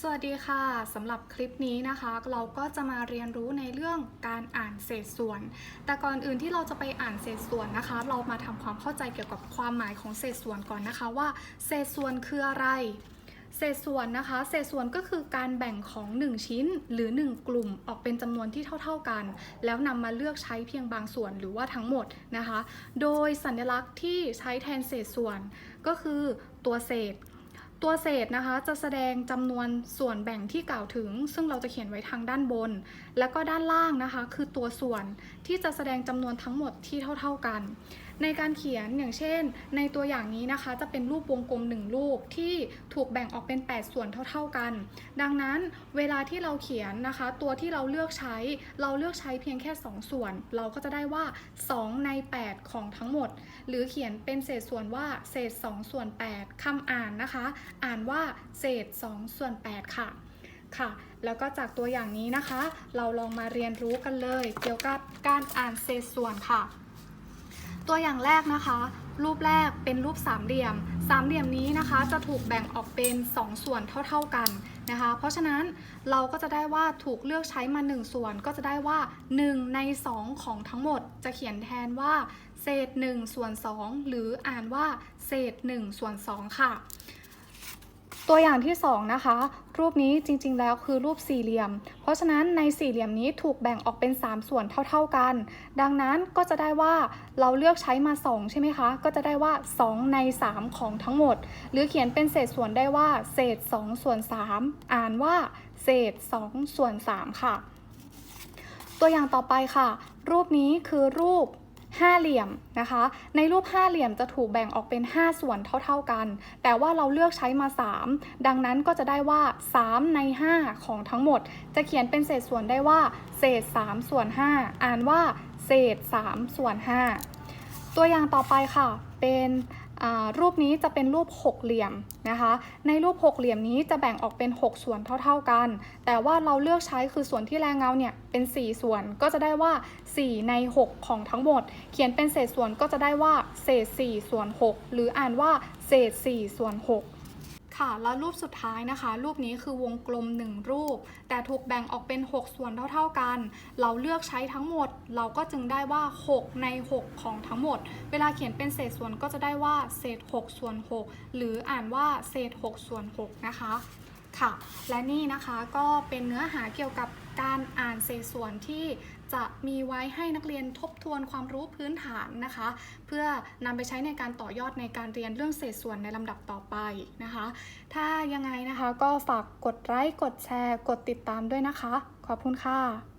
สวัสดีค่ะสำหรับคลิปนี้นะคะ เราก็จะมาเรียนรู้ในเรื่องการอ่านเศษส่วน แต่ก่อนอื่นที่เราจะไปอ่านเศษส่วนนะคะ เรามาทำความเข้าใจเกี่ยวกับความหมายของเศษส่วนก่อนนะคะว่า เศษส่วนคืออะไร เศษส่วนนะคะ เศษส่วนก็คือการแบ่งของ 1 ชิ้นหรือ 1 กลุ่มออกเป็นจำนวนที่เท่า ๆกัน แล้วนำมาเลือกใช้เพียงบางส่วนหรือว่าทั้งหมดนะคะ โดยสัญลักษณ์ที่ใช้แทนเศษส่วน ก็คือตัวเศษ ตัวเศษนะคะจะแสดงจำนวนส่วนแบ่งที่กล่าวถึง ซึ่งเราจะเขียนไว้ทางด้านบน แล้วก็ด้านล่างนะคะ คือตัวส่วนที่จะแสดงจำนวนทั้งหมดที่เท่า ๆกัน ในการเขียนอย่างเช่น ในตัวอย่างนี้นะคะจะเป็นรูปวงกลมหนึ่งรูปที่ถูกแบ่งออกเป็น 8 ส่วนเท่า ๆกัน ดังนั้นเวลาที่เราเขียนนะคะ ตัวที่เราเลือกใช้เราเลือกใช้เพียงแค่ 2 ส่วน เราก็จะได้ว่า 2 ใน 8 ของทั้งหมด หรือเขียนเป็นเศษส่วนว่าเศษ 2 ส่วน 8คำอ่านนะคะ อ่านว่าเศษ 2 ส่วน 8 ค่ะค่ะแล้วก็จากตัวอย่างนี้นะคะ เราลองมาเรียนรู้กันเลย เกี่ยวกับการอ่านเศษส่วนค่ะ ตัวอย่างแรกนะคะ รูปแรกเป็นรูปสามเหลี่ยม สามเหลี่ยมนี้นะคะ จะถูกแบ่งออกเป็น 2 ส่วนเท่า ๆกันนะคะ เพราะฉะนั้นเราก็จะได้ว่าถูกเลือกใช้มา 1 ส่วน ก็จะได้ว่า 1 ใน 2 ของทั้งหมด จะเขียนแทนว่า เศษ1ส่วน2หรืออ่านว่า เศษ1ส่วน2ค่ะ ตัวอย่างที่2นะคะ รูปนี้จริงๆ แล้วคือรูปสี่เหลี่ยม เพราะฉะนั้นในสี่เหลี่ยมนี้ถูกแบ่งออกเป็น 3 ส่วนเท่า ๆกัน ดังนั้นก็จะได้ว่าเราเลือกใช้มา 2 ใช่ไหมคะ ก็จะได้ว่า 2 ใน 3 ของทั้งหมด หรือเขียนเป็นเศษส่วนได้ว่า เศษ 2 ส่วน 3 อ่านว่า เศษ 2 ส่วน 3 ค่ะ ตัวอย่างต่อไปค่ะ รูปนี้คือรูป ห้าเหลี่ยมนะคะ ในรูปห้าเหลี่ยมจะถูกแบ่งออกเป็น 5 ส่วนเท่า ๆกัน แต่ว่าเราเลือกใช้มา 3 ดังนั้นก็จะได้ว่า 3 ใน 5 ของทั้งหมด จะเขียนเป็นเศษส่วนได้ว่า เศษ 3 ส่วน 5 อ่านว่า เศษ 3 ส่วน 5 ตัวอย่างต่อไปค่ะ เป็น รูปนี้จะเป็นรูปหกเหลี่ยมนะคะ ในรูปหกเหลี่ยมนี้จะแบ่งออกเป็น 6 ส่วนเท่า ๆกัน แต่ว่าเราเลือกใช้คือส่วนที่แรงเงาเนี่ยเป็น 4 ส่วนก็จะได้ว่า 4 ใน 6 ของทั้งหมด เขียนเป็นเศษส่วนก็จะได้ว่าเศษ 4 ส่วน 6 หรืออ่านว่าเศษ 4 ส่วน 6 ค่ะ แล้วรูปสุดท้ายนะคะ รูปนี้คือวงกลม 1 รูป แต่ถูกแบ่งออกเป็น 6 ส่วนเท่า ๆกัน เราเลือกใช้ทั้งหมด เราก็จึงได้ว่า 6 ใน 6 ของทั้งหมด เวลาเขียนเป็นเศษส่วนก็จะได้ว่าเศษ 6 ส่วน 6 หรืออ่านว่าเศษ 6 ส่วน 6 นะคะ ค่ะ และนี่นะคะก็เป็นเนื้อหาเกี่ยวกับการอ่านเศษส่วนที่จะมีไว้ให้นักเรียนทบทวนความรู้พื้นฐานนะคะ เพื่อนำไปใช้ในการต่อยอดในการเรียนเรื่องเศษส่วนในลำดับต่อไปนะคะ ถ้ายังไงนะคะก็ฝากกดไลค์กดแชร์ กดติดตามด้วยนะคะ ขอบคุณค่ะ